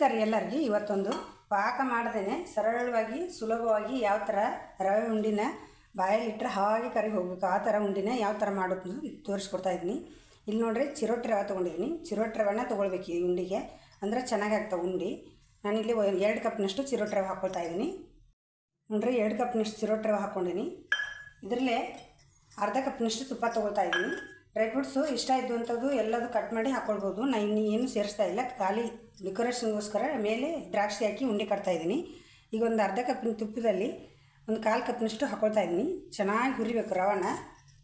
ನಮಸ್ಕಾರ ಎಲ್ಲರಿಗೂ. ಇವತ್ತೊಂದು ಪಾಕ ಮಾಡ್ದೇನೆ. ಸರಳವಾಗಿ, ಸುಲಭವಾಗಿ ಯಾವ ಥರ ರವೆ ಉಂಡಿನ ಬಾಯಲ್ಲಿಟ್ಟರೆ ಹಾಗೆ ಕರಿ ಹೋಗ್ಬೇಕು. ಆ ಥರ ಉಂಡಿನ ಯಾವ ಥರ ಮಾಡೋದು ತೋರಿಸ್ಕೊಡ್ತಾ ಇದ್ದೀನಿ. ಇಲ್ಲಿ ನೋಡ್ರಿ ಚಿರೋಟಿ ರವೆ ತೊಗೊಂಡಿದ್ದೀನಿ. ಚಿರೋಟಿ ರವೆನ ತೊಗೊಳ್ಬೇಕು ಈ ಉಂಡಿಗೆ. ಅಂದರೆ ಚೆನ್ನಾಗಿ ಆಗ್ತಾವೆ ಉಂಡಿ. ನಾನಿಲ್ಲಿ ಎರಡು ಕಪ್ನಷ್ಟು ಚಿರೋಟಿ ರವೆ ಹಾಕ್ಕೊಳ್ತಾ ಇದ್ದೀನಿ. ನೋಡ್ರಿ ಎರಡು ಕಪ್ನಷ್ಟು ಚಿರೋಟಿ ರವೆ ಹಾಕ್ಕೊಂಡಿದ್ದೀನಿ ಇದರಲ್ಲೇ ಅರ್ಧ ಕಪ್ನಷ್ಟು ತುಪ್ಪ ತೊಗೊಳ್ತಾ ಇದ್ದೀನಿ. ಡ್ರೈ ಫ್ರೂಟ್ಸು ಇಷ್ಟ ಇದ್ದು ಅಂಥದ್ದು ಎಲ್ಲದು ಕಟ್ ಮಾಡಿ ಹಾಕ್ಕೊಳ್ಬೋದು ನಾನು ಇನ್ನು ಏನು ಸೇರಿಸ್ತಾ ಇಲ್ಲ. ಖಾಲಿ ಡೆಕೋರೇಷನ್ಗೋಸ್ಕರ ಮೇಲೆ ದ್ರಾಕ್ಷಿ ಹಾಕಿ ಉಂಡೆ ಕಟ್ತಾ ಇದ್ದೀನಿ. ಈಗ ಒಂದು ಅರ್ಧ ಕಪ್ಪಿನ ತುಪ್ಪದಲ್ಲಿ ಒಂದು ಕಾಲು ಕಪ್ಪಿನಷ್ಟು ಹಾಕ್ಕೊಳ್ತಾ ಇದ್ದೀನಿ. ಚೆನ್ನಾಗಿ ಹುರಿಬೇಕು ರವಾನ.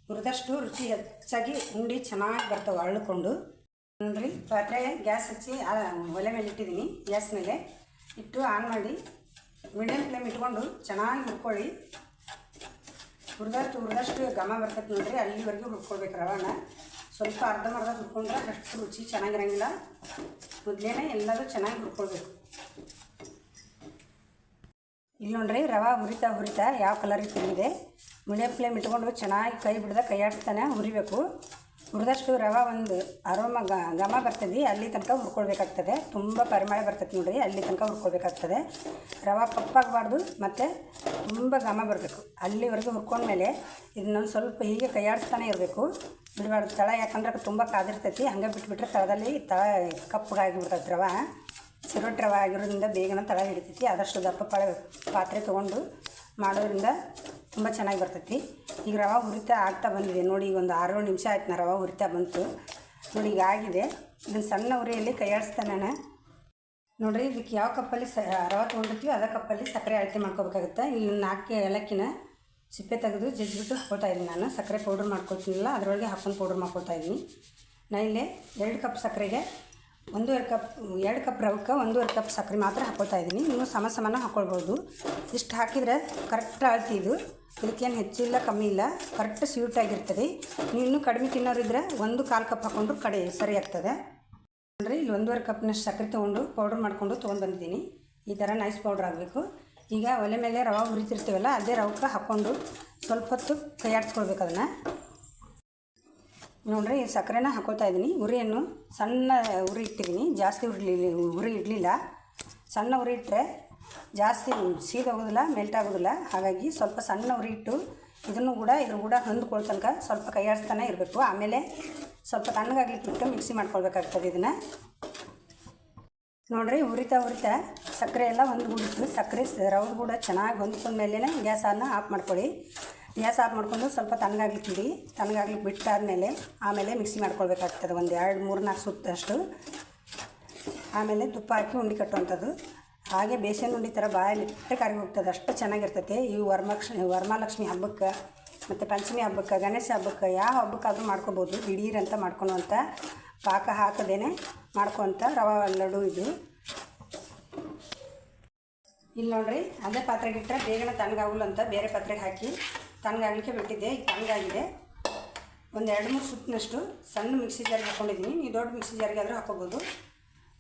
ಹುರಿದಷ್ಟು ರುಚಿ ಹೆಚ್ಚಾಗಿ ಉಂಡೆ ಚೆನ್ನಾಗಿ ಬರ್ತವೆ ಅರಳಿಕೊಂಡು ನೋಡ್ರಿ, ಪಾತ್ರೆ, ಗ್ಯಾಸ್ ಹಚ್ಚಿ ಒಲೆ ಮೇಲೆ ಇಟ್ಟಿದ್ದೀನಿ. ಗ್ಯಾಸ್ ಮೇಲೆ ಇಟ್ಟು ಆನ್ ಮಾಡಿ ಮೀಡಿಯಮ್ ಫ್ಲೇಮ್ ಇಟ್ಕೊಂಡು ಚೆನ್ನಾಗಿ ಹುರ್ಕೊಳ್ಳಿ. ಹುರಿದಷ್ಟು ಹುರಿದಷ್ಟು ಘಮ ಬರ್ತೈತೆ ನೋಡ್ರಿ. ಅಲ್ಲಿವರೆಗೂ ಹುರ್ಕೊಳ್ಬೇಕು ರವಾನ ಸ್ವಲ್ಪ ಅರ್ಧಂಬರ್ಧ ಹುರ್ಕೊಂಡ್ರೆ ಅಷ್ಟು ರುಚಿ ಚೆನ್ನಾಗಿರಂಗಿಲ್ಲ. ಮೊದಲೇನೆ ಎಲ್ಲರೂ ಚೆನ್ನಾಗಿ ಹುರ್ಕೊಳ್ಬೇಕು. ಇಲ್ಲಿ ನೋಡ್ರಿ, ರವೆ ಹುರಿತಾ ಹುರಿತಾ ಯಾವ ಕಲರಿಗೆ ತಿಂದಿದೆ. ಮೀಡಿಯಮ್ ಫ್ಲೇಮ್ ಇಟ್ಕೊಂಡು ಚೆನ್ನಾಗಿ ಕೈ ಬಿಡ್ದ ಕೈ ಆಡಿಸ್ತಾನೆ ಹುರಿಬೇಕು. ಹುರಿದಷ್ಟು ರವೆ ಒಂದು ಅರೋಮ ಘಮ ಬರ್ತದೆ, ಅಲ್ಲಿ ತನಕ ಹುರ್ಕೊಳ್ಬೇಕಾಗ್ತದೆ. ತುಂಬ ಪರಿಮಳ ಬರ್ತದೆ ನೋಡ್ರಿ, ಅಲ್ಲಿ ತನಕ ಹುರ್ಕೊಳ್ಬೇಕಾಗ್ತದೆ. ರವೆ ಕಪ್ಪಾಗಬಾರ್ದು, ಮತ್ತು ತುಂಬ ಘಮ ಬರಬೇಕು. ಅಲ್ಲಿವರೆಗೂ ಹುರ್ಕೊಂಡ್ಮೇಲೆ ಇದನ್ನೊಂದು ಸ್ವಲ್ಪ ಹೀಗೆ ಕೈ ಆಡಿಸ್ತಾನೆ ಇರಬೇಕು. ಬಿಡಬಾರ್ದು, ತಳ ಯಾಕಂದ್ರೆ ತುಂಬ ಕಾದಿರ್ತೈತಿ, ಹಂಗೆ ಬಿಟ್ಬಿಟ್ರೆ ತಳದಲ್ಲಿ ತಳ ಕಪ್ಪಗಾಗಿಬಿಡ್ತೈತೆ ರವೆ. ಸಿರೋಟ್ ರವೆ ಆಗಿರೋದ್ರಿಂದ ಬೇಗನೆ ತಳ ಹಿಡಿತೈತಿ, ಆದಷ್ಟು ದಪ್ಪ ಪಾತ್ರೆ ತೊಗೊಂಡು ಮಾಡೋದ್ರಿಂದ ತುಂಬ ಚೆನ್ನಾಗಿ ಬರ್ತೈತಿ. ಈಗ ರವೆ ಹುರಿತಾ ಆಗ್ತಾ ಬಂದಿದೆ. ನೋಡಿ, ಈಗ ಒಂದು ಆರು ನಿಮಿಷ ಆಯ್ತು ನಾ ರವೆ ಹುರಿತಾ ಬಂತು. ನೋಡಿ, ಈಗ ಆಗಿದೆ. ಇದನ್ನು ಸಣ್ಣ ಉರಿಯಲ್ಲಿ ಕೈಯಾಡಿಸ್ತಾನೆ ನಾನು. ನೋಡಿರಿ, ಇದಕ್ಕೆ ಯಾವ ಕಪ್ಪಲ್ಲಿ ಸ ರವೆ ತೊಗೊಂಡಿರ್ತೀವಿ ಅದೇ ಕಪ್ಪಲ್ಲಿ ಸಕ್ಕರೆ ಅಳತೆ ಮಾಡ್ಕೋಬೇಕಾಗುತ್ತೆ. ಇಲ್ಲಿ ನಾಲ್ಕು ಏಲಕ್ಕಿನ ಸಿಪ್ಪೆ ತೆಗೆದು ಜಜ್ಜಿಬಿಟ್ಟು ಹಾಕ್ಕೊಳ್ತಾ ಇದ್ದೀನಿ ನಾನು. ಸಕ್ಕರೆ ಪೌಡ್ರ್ ಮಾಡ್ಕೊಳ್ತೀನಿಲ್ಲ, ಅದರೊಳಗೆ ಹಾಕೊಂಡು ಪೌಡ್ರ್ ಮಾಡ್ಕೊಳ್ತಾ ಇದ್ದೀನಿ. ನಾನು ಇಲ್ಲಿ ಎರಡು ಕಪ್ ಸಕ್ಕರೆಗೆ ಒಂದೂವರೆ ಕಪ್, ಎರಡು ಕಪ್ ರವಕ್ಕೆ ಒಂದೂವರೆ ಕಪ್ ಸಕ್ಕರೆ ಮಾತ್ರ ಹಾಕ್ಕೊಳ್ತಾ ಇದ್ದೀನಿ. ನೀವು ಸಮ ಸಮಾನ ಹಾಕ್ಕೊಳ್ಬೋದು ಇಷ್ಟು ಹಾಕಿದರೆ ಕರೆಕ್ಟ್ ಅಳತಿ ಇದು, ಇದಕ್ಕೇನು ಹೆಚ್ಚಿಲ್ಲ ಕಮ್ಮಿ ಇಲ್ಲ ಕರೆಕ್ಟ್ ಸ್ವೀಟ್ ಆಗಿರ್ತದೆ. ನೀವು ಇನ್ನೂ ಕಡಿಮೆ ತಿನ್ನೋರಿದ್ರೆ ಒಂದು ಕಾಲು ಕಪ್ ಹಾಕ್ಕೊಂಡ್ರು ಕಡೆ ಸರಿ ಆಗ್ತದೆ. ನೋಡ್ರಿ ಇಲ್ಲಿ ಒಂದೂವರೆ ಕಪ್ನಷ್ಟು ಸಕ್ಕರೆ ತೊಗೊಂಡು ಪೌಡ್ರ್ ಮಾಡಿಕೊಂಡು ತೊಗೊಂಡು ಬಂದಿದ್ದೀನಿ. ಈ ಥರ ನೈಸ್ ಪೌಡ್ರ್ ಆಗಬೇಕು. ಈಗ ಒಲೆ ಮೇಲೆ ರವೆ ಹುರಿತಿರ್ತೀವಲ್ಲ, ಅದೇ ರವಕ್ಕೆ ಹಾಕ್ಕೊಂಡು ಸ್ವಲ್ಪ ಹೊತ್ತು ಕೈಯಾಡಿಸ್ಕೊಳ್ಬೇಕು ಅದನ್ನು. ನೋಡ್ರಿ, ಸಕ್ಕರೆನ ಹಾಕೋತಾ ಇದ್ದೀನಿ ಉರಿಯನ್ನು ಸಣ್ಣ ಉರಿ ಇಟ್ಟಿದ್ದೀನಿ ಜಾಸ್ತಿ ಉರಿಲಿ, ಉರಿ ಇಡಲಿಲ್ಲ ಸಣ್ಣ ಉರಿ ಇಟ್ಟರೆ ಜಾಸ್ತಿ ಸೀದೋಗೋದಿಲ್ಲ ಮೆಲ್ಟ್ ಆಗೋದಿಲ್ಲ. ಹಾಗಾಗಿ ಸ್ವಲ್ಪ ಸಣ್ಣ ಉರಿ ಇಟ್ಟು ಇದನ್ನು ಕೂಡ ಇದ್ರ ಕೂಡ ಹೊಂದ್ಕೊಳ್ಳೋ ತನಕ ಸ್ವಲ್ಪ ಕೈಯಾಡಿಸ್ತಾನೆ ಇರಬೇಕು. ಆಮೇಲೆ ಸ್ವಲ್ಪ ತಣ್ಣಗಾಗ್ಲಿಕ್ಕೆ ಬಿಟ್ಟು ಮಿಕ್ಸಿ ಮಾಡ್ಕೊಳ್ಬೇಕಾಗ್ತದೆ ಇದನ್ನು. ನೋಡ್ರಿ, ಉರಿತಾ ಉರಿತಾ ಸಕ್ಕರೆ ಎಲ್ಲ ಹೊಂದ್ಬಿಡ್ತು. ಸಕ್ಕರೆ ರೌಂಡ್ ಕೂಡ ಚೆನ್ನಾಗಿ ಹೊಂದ್ಕೊಂಡ ಮೇಲೇ ಗ್ಯಾಸನ್ನು ಆಫ್ ಮಾಡ್ಕೊಳ್ಳಿ. ಗ್ಯಾಸ್ ಆಫ್ ಮಾಡ್ಕೊಂಡು ಸ್ವಲ್ಪ ತಣ್ಣಗಾಗ್ಲಿಕ್ಕೆ ಇಡಿ ತಣ್ಣಗಾಗ್ಲಿಕ್ಕೆ ಬಿಟ್ಟಾದ್ಮೇಲೆ ಆಮೇಲೆ ಮಿಕ್ಸಿ ಮಾಡ್ಕೊಳ್ಬೇಕಾಗ್ತದೆ. ಒಂದು ಎರಡು ಮೂರು ನಾಲ್ಕು ಸುತ್ತಷ್ಟು ಆಮೇಲೆ ತುಪ್ಪ ಹಾಕಿ ಉಂಡೆ ಕಟ್ಟುವಂಥದ್ದು. ಹಾಗೆ ಬೇಸನ್ ಉಂಡೆ ಥರ ಬಾಯಲ್ಲಿ ಇಟ್ಟೆ ಕರಗಿ ಹೋಗ್ತದೆ. ಅಷ್ಟು ಚೆನ್ನಾಗಿರ್ತೈತೆ. ಈ ವರಮಲಕ್ಷ್ಮಿ ವರಮಹಾಲಕ್ಷ್ಮಿ ಹಬ್ಬಕ್ಕೆ ಮತ್ತು ಪಂಚಮಿ ಹಬ್ಬಕ್ಕೆ, ಗಣೇಶ ಹಬ್ಬಕ್ಕೆ, ಯಾವ ಹಬ್ಬಕ್ಕಾದರೂ ಮಾಡ್ಕೋಬೋದು. ದಿಢೀರಂತ ಅಂತ ಮಾಡ್ಕೊಳುವಂಥ ಪಾಕ ಹಾಕದೇನೆ ಮಾಡ್ಕೊವಂಥ ರವೆ, ಲಡ್ಡು ಇದು. ಇಲ್ಲಿ ನೋಡ್ರಿ, ಅದೇ ಪಾತ್ರೆಗೆ ಇಟ್ಟರೆ ಬೇಗನೆ ತಣ್ಣಗಾಗಲ್ಲ ಅಂತ ಬೇರೆ ಪಾತ್ರೆಗೆ ಹಾಕಿ ತಣ್ಣಗಾಗಲಿಕ್ಕೆ ಬಿಟ್ಟಿದ್ದೆ, ಈಗ ತಣ್ಣಗಾಗಿದೆ. ಒಂದು ಎರಡು ಮೂರು ಸುತ್ತಿನಷ್ಟು ಸಣ್ಣ ಮಿಕ್ಸಿ ಜಾರಿಗೆ ಹಾಕ್ಕೊಂಡಿದ್ದೀನಿ ನೀವು ದೊಡ್ಡ ಮಿಕ್ಸಿ ಜಾರಿಗೆ ಆದರೂ ಹಾಕೋಬೋದು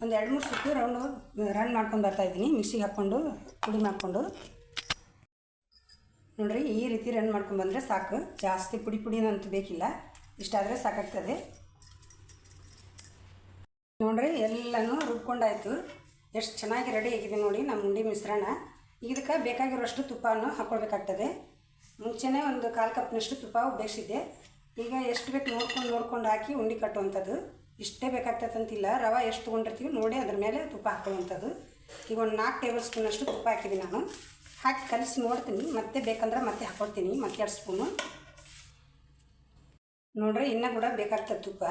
ಒಂದು ಎರಡು ಮೂರು ಸುತ್ತು ರೌಂಡು ರನ್ ಮಾಡ್ಕೊಂಡು ಬರ್ತಾಯಿದ್ದೀನಿ ಮಿಕ್ಸಿಗೆ ಹಾಕ್ಕೊಂಡು ಪುಡಿ ಮಾಡಿಕೊಂಡು. ನೋಡಿರಿ, ಈ ರೀತಿ ರನ್ ಮಾಡ್ಕೊಂಡು ಬಂದರೆ ಸಾಕು. ಜಾಸ್ತಿ ಪುಡಿ ಪುಡಿನಂತೂ ಬೇಕಿಲ್ಲ. ಇಷ್ಟಾದರೆ ಸಾಕಾಗ್ತದೆ. ನೋಡಿರಿ, ಎಲ್ಲನೂ ರುಬ್ಕೊಂಡಾಯಿತು. ಎಷ್ಟು ಚೆನ್ನಾಗಿ ರೆಡಿ ಆಗಿದೆ ನೋಡಿ ನಮ್ಮ ಉಂಡೆ ಮಿಶ್ರಣ. ಇದಕ್ಕೆ ಬೇಕಾಗಿರೋಷ್ಟು ತುಪ್ಪವನ್ನು ಹಾಕ್ಕೊಳ್ಬೇಕಾಗ್ತದೆ ಮುಂಚೆನೇ ಒಂದು ಕಾಲು ಕಪ್ನಷ್ಟು ತುಪ್ಪ ಬೇಯಿಸಿದ್ದೆ ಈಗ ಎಷ್ಟು ಬೇಕು ನೋಡ್ಕೊಂಡು ನೋಡ್ಕೊಂಡು ಹಾಕಿ ಉಂಡಿ ಕಟ್ಟುವಂಥದ್ದು. ಇಷ್ಟೇ ಬೇಕಾಗ್ತದಂತಿಲ್ಲ ರವೆ ಎಷ್ಟು ತೊಗೊಂಡಿರ್ತೀವಿ ನೋಡಿ, ಅದ್ರ ಮೇಲೆ ತುಪ್ಪ ಹಾಕೊಳ್ಳುವಂಥದ್ದು ಈಗ ಒಂದು ನಾಲ್ಕು ಟೇಬಲ್ ಸ್ಪೂನಷ್ಟು ತುಪ್ಪ ಹಾಕಿದ್ದೀನಿ ನಾನು. ಹಾಕಿ ಕಲಿಸಿ ನೋಡ್ತೀನಿ. ಮತ್ತೆ ಬೇಕಂದ್ರೆ ಮತ್ತೆ ಹಾಕೊಳ್ತೀನಿ ಮತ್ತೆ ಎರಡು ಸ್ಪೂನು. ನೋಡ್ರಿ, ಇನ್ನೂ ಕೂಡ ಬೇಕಾಗ್ತದೆ ತುಪ್ಪ.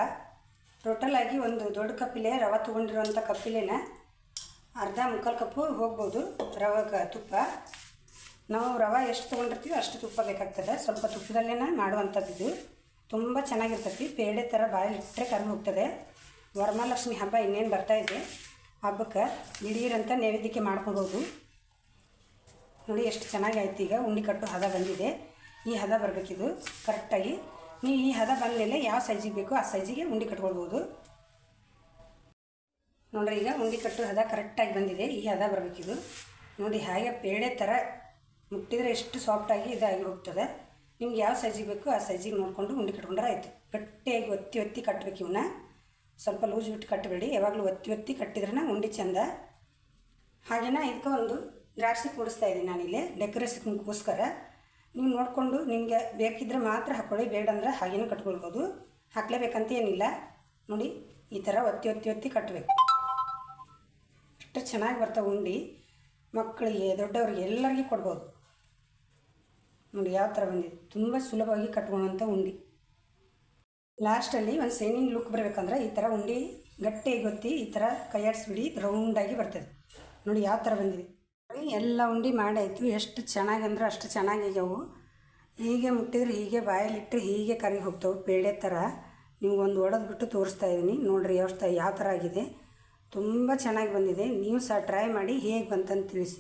ಟೋಟಲ್ ಆಗಿ ಒಂದು ದೊಡ್ಡ ಕಪ್ಪಿಲೆ ರವೆ ತೊಗೊಂಡಿರುವಂಥ ಕಪ್ಪಿಲೆನ ಅರ್ಧ ಮುಕ್ಕಾಲು ಕಪ್ಪು ಹೋಗ್ಬೋದು ರವೆ ತುಪ್ಪ. ನಾವು ರವೆ ಎಷ್ಟು ತೊಗೊಂಡಿರ್ತೀವಿ ಅಷ್ಟು ತುಪ್ಪ ಬೇಕಾಗ್ತದೆ. ಸ್ವಲ್ಪ ತುಪ್ಪದಲ್ಲೇ ಮಾಡುವಂಥದ್ದು ಇದು. ತುಂಬ ಚೆನ್ನಾಗಿರ್ತೈತಿ. ಪೇಡೆ ಥರ ಬಾಯಲ್ಲಿ ಇಟ್ಟರೆ ಕರ್ಮ ಹೋಗ್ತದೆ. ವರಮಹಾಲಕ್ಷ್ಮಿ ಹಬ್ಬ ಇನ್ನೇನು ಬರ್ತಾ ಇದೆ. ಹಬ್ಬಕ್ಕೆ ದಿಢೀರಂತ ನೈವೇದ್ಯಕ್ಕೆ ಮಾಡ್ಕೊಬೋದು. ನೋಡಿ ಎಷ್ಟು ಚೆನ್ನಾಗಿ ಆಯ್ತು. ಈಗ ಉಂಡಿ ಕಟ್ಟು ಹದ ಬಂದಿದೆ. ಈ ಹದ ಬರಬೇಕಿದು ಕರೆಕ್ಟಾಗಿ ನೀವು ಈ ಹದ ಬಂದಮೇಲೆ ಯಾವ ಸೈಜಿಗೆ ಬೇಕೋ ಆ ಸೈಜಿಗೆ ಉಂಡೆ ಕಟ್ಕೊಳ್ಬೋದು. ನೋಡ್ರಿ, ಈಗ ಉಂಡೆ ಕಟ್ಟು ಹದ ಕರೆಕ್ಟಾಗಿ ಬಂದಿದೆ. ಈ ಹದ ಬರಬೇಕಿದು ನೋಡಿ, ಹಾಗೆ ಪೇಡೆ ಥರ ಮುಟ್ಟಿದರೆ ಎಷ್ಟು ಸಾಫ್ಟಾಗಿ ಇದಾಗಿ ಹೋಗ್ತದೆ. ನಿಮ್ಗೆ ಯಾವ ಸೈಜಿಗೆ ಬೇಕು ಆ ಸೈಜಿಗೆ ನೋಡಿಕೊಂಡು ಉಂಡೆ ಕಟ್ಕೊಂಡ್ರೆ ಆಯಿತು. ಗಟ್ಟಿಯಾಗಿ ಒತ್ತಿ ಒತ್ತಿ ಕಟ್ಟಬೇಕು ಇವನ್ನ ಸ್ವಲ್ಪ ಲೂಸ್ ಬಿಟ್ಟು ಕಟ್ಟಬೇಡಿ ಯಾವಾಗಲೂ ಒತ್ತಿ ಒತ್ತಿ ಕಟ್ಟಿದ್ರೆ ಉಂಡೆ ಚೆಂದ. ಹಾಗೇನ ಇದಕ್ಕೆ ಒಂದು ದ್ರಾಕ್ಷಿ ಕೂಡಿಸ್ತಾ ಇದ್ದೀನಿ ನಾನಿಲ್ಲಿ, ಡೆಕೋರೇಷನ್ಗೋಸ್ಕರ. ನೀವು ನೋಡಿಕೊಂಡು ನಿಮಗೆ ಬೇಕಿದ್ರೆ ಮಾತ್ರ ಹಾಕ್ಕೊಳ್ಳಿ ಬೇಡ ಅಂದ್ರೆ ಹಾಗೇನೂ ಕಟ್ಕೊಳ್ಬೋದು. ಹಾಕ್ಲೇಬೇಕಂತ ಏನಿಲ್ಲ. ನೋಡಿ, ಈ ಥರ ಒತ್ತಿ ಒತ್ತಿ ಒತ್ತಿ ಕಟ್ಟಬೇಕು ಅಷ್ಟು ಚೆನ್ನಾಗಿ ಬರ್ತಾವೆ ಉಂಡೆ. ಮಕ್ಕಳಿಗೆ, ದೊಡ್ಡವ್ರಿಗೆ ಎಲ್ಲರಿಗೂ ಕೊಡ್ಬೋದು. ನೋಡಿ ಯಾವ ಥರ ಬಂದಿದೆ. ತುಂಬ ಸುಲಭವಾಗಿ ಕಟ್ಕೊಳ್ಳೋಂಥ ಉಂಡೆ. ಲಾಸ್ಟಲ್ಲಿ ಒಂದು ಸೈನಿಂಗ್ ಲುಕ್ ಬರಬೇಕಂದ್ರೆ ಈ ಥರ ಉಂಡೆ ಗಟ್ಟಿ ಗೊತ್ತಿ ಈ ಥರ ಕೈಯಾಡಿಸ್ಬಿಡಿ ರೌಂಡಾಗಿ ಬರ್ತದೆ. ನೋಡಿ ಯಾವ ಥರ ಬಂದಿದೆ. ಎಲ್ಲ ಉಂಡೆ ಮಾಡಾಯಿತು. ಎಷ್ಟು ಚೆನ್ನಾಗಿ ಅಂದ್ರೆ ಅಷ್ಟು ಚೆನ್ನಾಗಿದ್ದಾವೆ ಹೀಗೆ ಮುಟ್ಟಿದ್ರೆ ಹೀಗೆ ಬಾಯಲ್ಲಿಟ್ಟರೆ ಹೀಗೆ ಕರಗಿ ಹೋಗ್ತಾವೆ. ಪೇಡೆ ಥರ ನೀವು ಒಂದು ಒಡೆದು ಬಿಟ್ಟು ತೋರಿಸ್ತಾ ಇದ್ದೀನಿ. ನೋಡಿರಿ ಎಷ್ಟು ಯಾವ ಥರ ಆಗಿದೆ. ತುಂಬ ಚೆನ್ನಾಗಿ ಬಂದಿದೆ. ನೀವು ಸಹ ಟ್ರೈ ಮಾಡಿ ಹೇಗೆ ಬಂತಂತ ತಿಳಿಸಿ.